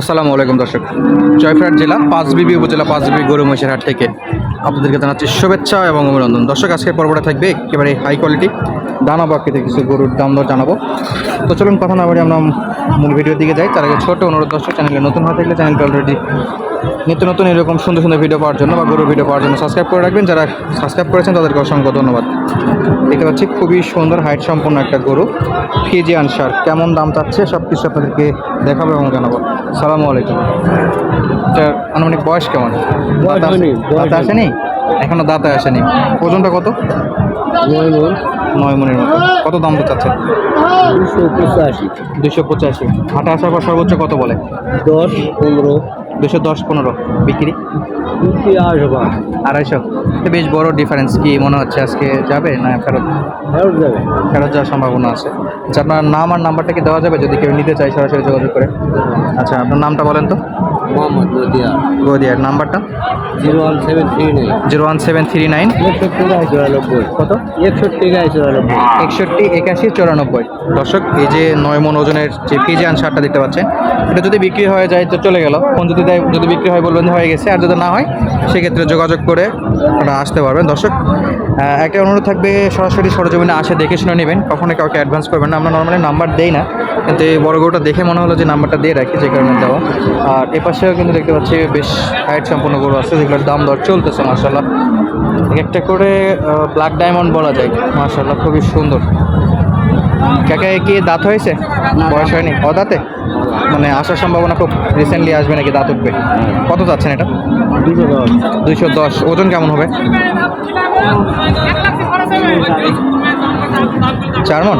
আসসালামু আলাইকুম দর্শক। জয়ফ্রাট জেলা পাঁচবিবি উপজেলা পাঁচবিবি গরু মহিষের হাট থেকে আপনাদেরকে জানাচ্ছি শুভেচ্ছা এবং অভিনন্দন। দর্শক, আজকের পর্বটা থাকবে একেবারে হাই কোয়ালিটি দানা বাকিতে কিছু গরুর দাম দর জানাব। তো চলুন, কথা না বলে আমরা মূল ভিডিওর দিকে যাই। তার আগে ছোট অনুরোধ, দর্শক চ্যানেলে নতুন হয়ে থাকলে চ্যানেলটা অলরেডি নিত্য নতুন এরকম সুন্দর সুন্দর ভিডিও পাওয়ার জন্য বা গরুর ভিডিও পাওয়ার জন্য সাবস্ক্রাইব করে রাখবেন। যারা সাবস্ক্রাইব করেছেন, তাদেরকে অসংখ্য ধন্যবাদ। দেখতে পাচ্ছি খুবই সুন্দর হাইট সম্পন্ন একটা গরু। ফিজিয়ান সার কেমন দাম চাচ্ছে সব কিছু আপনাদেরকে দেখাবো এবং জানাব। সালামু আলাইকুম। এটার আনুমানিক বয়স কেমন? দাঁত আসেনি? এখনও দাঁতে আসেনি। ওজনটা কত? নয় মন। মনের মতো। কত দাম তো চাচ্ছে দুশো পঁচাশি। দুশো পঁচাশি। হাটে আসার পর সর্বোচ্চ কত বলে? দশ পনেরো। দুশো দশ পনেরো। বিক্রি? আড়াইশো বেশ বড় ডিফারেন্স কি মনে হচ্ছে আজকে যাবে না ফেরত? ফেরত যাবে। ফেরত যাওয়ার সম্ভাবনা আছে। আচ্ছা আপনার নাম আর নাম্বারটা কি দেওয়া যাবে? যদি কেউ নিতে চায় সরাসরি যোগাযোগ করে। আচ্ছা আপনার নামটা বলেন তো। মোহাম্মদ নদিয়া গদিয়ার নাম্বারটা? Zero one seven three nine. Zero one seven three nine. একষট্টি চুরানব্বই। কত? একষট্টি চুরানব্বই। একষট্টি একাশি চুরানব্বই। দর্শক এই যে নয় মন ওজনের যে কেজি আনসারটা দেখতে পাচ্ছেন এটা যদি বিক্রি হয়ে যায় তো চলে গেল। ফোন যদি দেয় যদি বিক্রি হয় বলবেন হয়ে গেছে আর যদি না হয় সেক্ষেত্রে যোগাযোগ করে আপনারা আসতে পারবেন। দর্শক একটা অনুরোধ থাকবে সরাসরি সরজমিনে আসে দেখে শুনে নেবেন। কখনো কাউকে অ্যাডভান্স করবেন না। আমরা নর্মালি নাম্বার দেই না কিন্তু এই বড় গরুটা দেখে মনে হলো যে নাম্বারটা দিয়ে রাখি যে কারণে দেওয়া। আর এ পাশেও কিন্তু দেখতে পাচ্ছি বেশ হাইট সম্পূর্ণ গরু আছে যেগুলোর দাম দর চলতেছে মার্শাল্লাহ একটা করে ব্ল্যাক ডায়মন্ড বলা যায় মার্শাল্লাহ খুবই সুন্দর। কাকা কি দাঁত হয়েছে? বয়স হয়নি? অদাঁতে? মানে আসার সম্ভাবনা খুব রিসেন্টলি আসবে নাকি দাঁত উঠবে? কত যাচ্ছেন এটা? দুশো। দুইশো দশ। ওজন কেমন হবে? চার মন?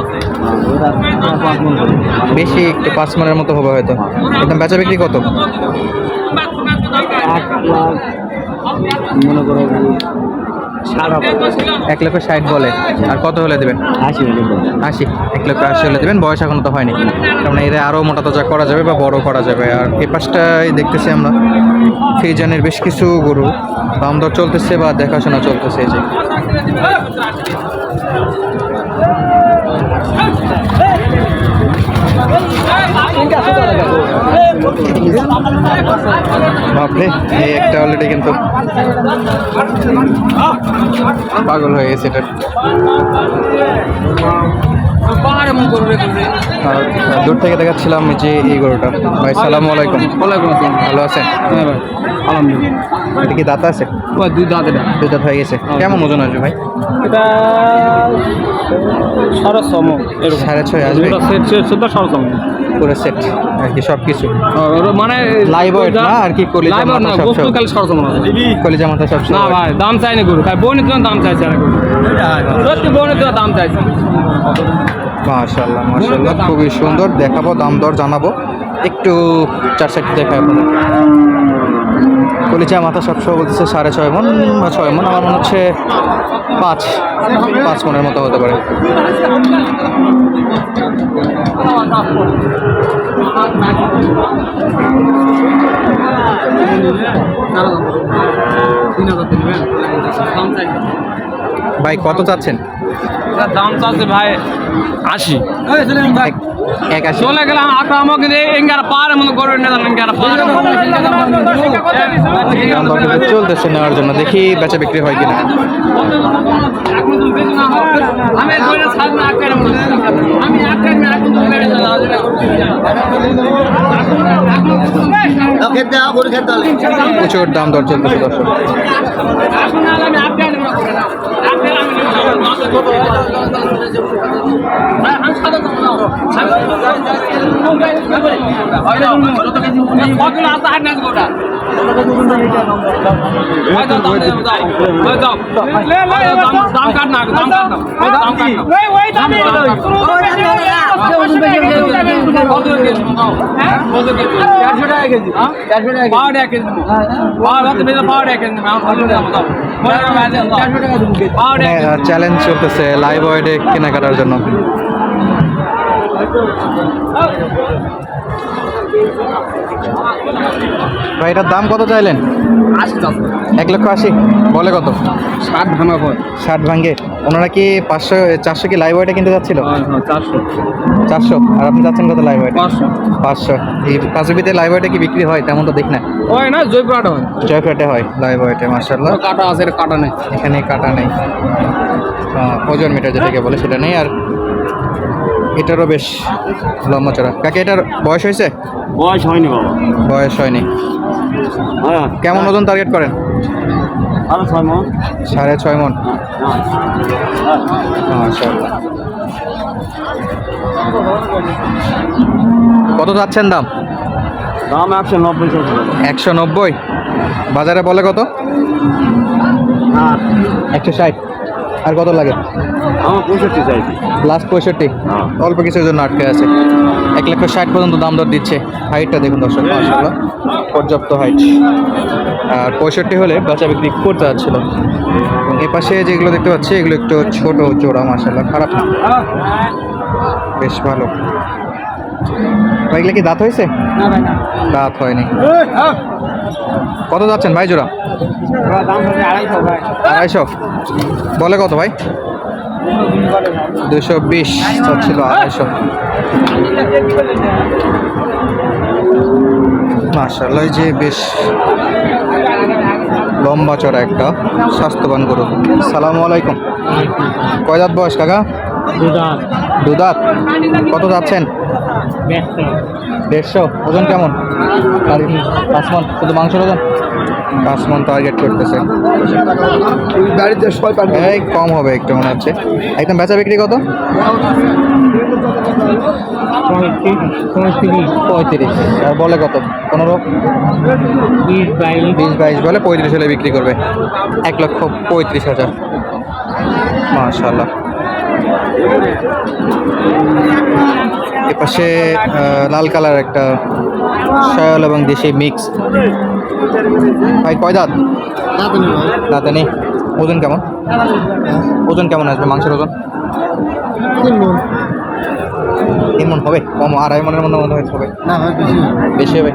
বেশি একটু পাঁচ মনের মতো হবে হয়তো। একদম বেচা বিক্রি কত? মনে করো এক লক্ষ ষাট বলে। আর কত হলে দেবেন? আশি। আশি এক লক্ষ আশি হলে দেবেন। বয়স এখনও তো হয়নি। কারণ এদের আরও মোটা তাজা করা যাবে বা বড় করা যাবে। আর এই পাশটাই দেখতেছি আমরা। ফিজানের বেশ কিছু গরু। দাম দর চলতেছে বা দেখাশোনা চলতেছে এই যে। বাপরে এই একটা অলরেডি কিন্তু পাগল হয়ে গেছে এটা। দূর থেকে দেখাচ্ছিলাম যে এই গরুটা। ভাই সালাম আলাইকুম। ওয়ালাইকুম আসসালাম। ভালো আছেন? হ্যাঁ ভাই আলহামদুলিল্লাহ। এটা কি দাঁত আছে? ওই দুই দাঁত এটা দুই দাঁত হয়ে গেছে। কেমন ওজন আসবে ভাই? এটা সাড়ে সম সাড়ে ছয় আসবে? দুটো সেট সেট সেট সাড়ে সম পুরো সেট আর কি সব কিছু মানে না, আর কি কলিজা লাইভ মাথা না সব সব। খালি সাড়ে সম আছে। কলিজা মাথা সব না ভাই দাম গরু। দাম চাইছে না গরু। সত্যি বউনি তোমার দাম চাইছে। মাশাল্লাহ মাশাল্লাহ খুবই সুন্দর। দেখাবো, দাম দর জানাব। একটু চার সাইড আপনাদের। কলিজা মাথা সবসময় বলতেছে সাড়ে ছয় মন ছয় মন, আমার মনে হচ্ছে পাঁচ পাঁচ মনের মতো হতে পারে। ভাই কত চাচ্ছেন? দাম চাচ্ছে ভাই আশি। এক- এক চলে গেলাম আটা আমাকে এঙ্গার পারে মনে করবে না এঙ্গার পারে। চলতেছে নেওয়ার জন্য দেখি বেচা বিক্রি হয় কিনা। প্রচুর দাম দর চলতেছে দর্শক আমি আটকে দাম কাট না দাম কাট না দাম কাট না চ্যালেঞ্জ চলতেছে লাইভ ওয়েডে কেনাকাটার জন্য। ভাই এটার দাম কত চাইলেন? এক লক্ষ আশি। বলে কত? ষাট ভাঙা ষাট ভাঙ্গে ওনারা কি পাঁচশো চারশো কি লাইভ ওয়েটে কিনতে যাচ্ছিল? হ্যাঁ হ্যাঁ চারশো। চারশো। আর আপনি যাচ্ছেন কত লাইভ ওয়েটে পাঁচশো। এই পাঁচবিতে লাইভ ওয়েটে কি বিক্রি হয় তেমন তো দেখ না। হয় না কাটা হয়। জয়ফ্রেটে হয় লাইভ ওয়েটে মার্শাল্লাহ কাটা আছে কাটা নেই। এখানে কাটা নেই। ওজন মিটার যেটাকে বলে সেটা নেই। আর এটারও বেশ লম্বা চড়া। কাকে এটার বয়স হয়েছে? বয়স হয়নি বাবা। বয়স হয়নি। হ্যাঁ। কেমন ওজন টার্গেট করেন? আরও ছয় মাস সাড়ে ছয় মন। হ্যাঁ। কত যাচ্ছেন দাম? দাম একশো নব্বই একশো নব্বই। বাজারে বলে কত? একশো ষাট। আর কত লাগে? আমার পঁয়ষট্টি চাইছি লাস্ট পঁয়ষট্টি? হ্যাঁ। অল্প কিছুর জন্য আটকে আছে। এক লক্ষ ষাট পর্যন্ত দাম দর দিচ্ছে। হাইটটা দেখুন দর্শক মাশাআল্লাহ। পর্যাপ্ত হাইট আর পঁয়ষট্টি হলে বাচ্চা বিক্রি করতে যাচ্ছিল। এবং এ পাশে যেগুলো দেখতে পাচ্ছি এগুলো একটু ছোট চোরা মাশাআল্লাহ। খারাপ না। বেশ ভালো। এগুলো কি দাঁত হয়েছে? না ভাই না। দাঁত হয়নি। কত যাচ্ছেন ভাই জোড়া? আড়াইশো বলে কত ভাই? দুশো বিশ চাচ্ছিল আড়াইশো। মার্শাল্লাহ যে বেশ লম্বা চড়া একটা স্বাস্থ্যবান গরু। সালামু আলাইকুম। কয় দাঁত বয়স কাকা? দু দাঁত। কত যাচ্ছেন? দেড়শো। ওজন কেমন? পাঁচ মন শুধু মাংসের ওজন? পাঁচ মন টার্গেট করতেছে বাড়িতে এই কম হবে একটু মনে হচ্ছে। একদম বেচা বিক্রি কত? পঁয়ত্রিশ আর বলে কত? পনেরো? বিশ বাইশ। বিশ বাইশ বলে পঁয়ত্রিশ হলে বিক্রি করবে। এক লক্ষ পঁয়ত্রিশ হাজার। মাশাল্লাহ এপাশে লাল কালার একটা শায়াল এবং দেশি মিক্স। ভাই কয় দাঁত? দাঁতে নেই ওজন কেমন? ওজন কেমন আসবে মাংসের ওজন? তিন মন হবে? কম আড়াই মনের মধ্যে মনে হবে। বেশি হবে।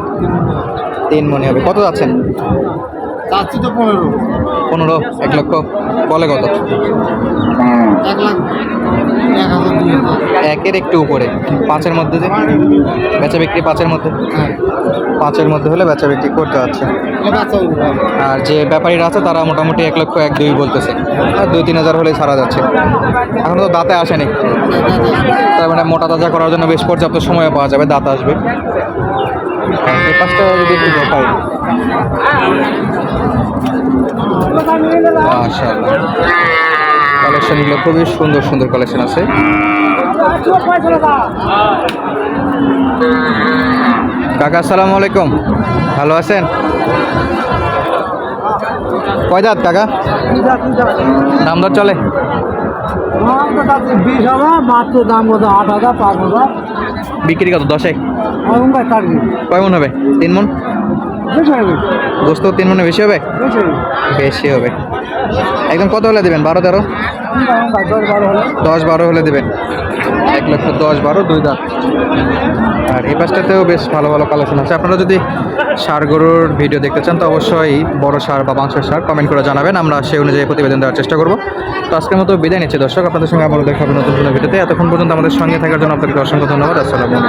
তিন মনে হবে। কত যাচ্ছেন? চাচ্ছি তো পনেরো। পনেরো এক লক্ষ বলে কত? এক লাখ একের একটু উপরে পাঁচের মধ্যে যে? বেচা বিক্রি পাঁচের মধ্যে? হ্যাঁ। পাঁচের মধ্যে হলে বেচা বিক্রি করতে ভাই আর যে ব্যাপারীরা আছে তারা মোটামুটি এক লক্ষ এক দুই বলতেছে। আর দুই তিন হাজার হলে ছাড়া যাচ্ছে। এখন তো দাঁতে আসেনি। তার মানে মোটা তাজা করার জন্য বেশ পর্যাপ্ত সময় পাওয়া যাবে দাঁত আসবে। এই পাঁচটা যদি একটু মাশাআল্লাহ। কালেকশনগুলো খুবই সুন্দর সুন্দর কালেকশন আছে। কাকা আসসালামু আলাইকুম। ভালো আছেন? কয় দাঁত কাকা? দাম দর চলে? বিশ হাজার মাত্র দাম কত আট হাজার পাঁচ হাজার বিক্রি কত দশে? এরকম ভাই টার্গেট কয় মন হবে? তিন মন? গোস্ত তিন মনে বেশি হবে? বেশি হবে। একদম কত হলে দেবেন? বারো তেরো? দশ বারো হলে দশ বারো হলে দেবেন। এক লক্ষ দশ বারো দুই দাঁত। আর এই পাশটাতেও বেশ ভালো ভালো কালেকশন আছে। আপনারা যদি সার গরুর ভিডিও দেখতে চান তো অবশ্যই বড় সার বা মাংসের সার কমেন্ট করে জানাবেন। আমরা সেই অনুযায়ী প্রতিবেদন দেওয়ার চেষ্টা করব। তো আজকের মতো বিদায় নিচ্ছি দর্শক। আপনাদের সঙ্গে আবারও দেখা হবে নতুন কোনো ভিডিওতে। এতক্ষণ পর্যন্ত আমাদের সঙ্গে থাকার জন্য আপনাদেরকে অসংখ্য ধন্যবাদ। আসসালামু আলাইকুম।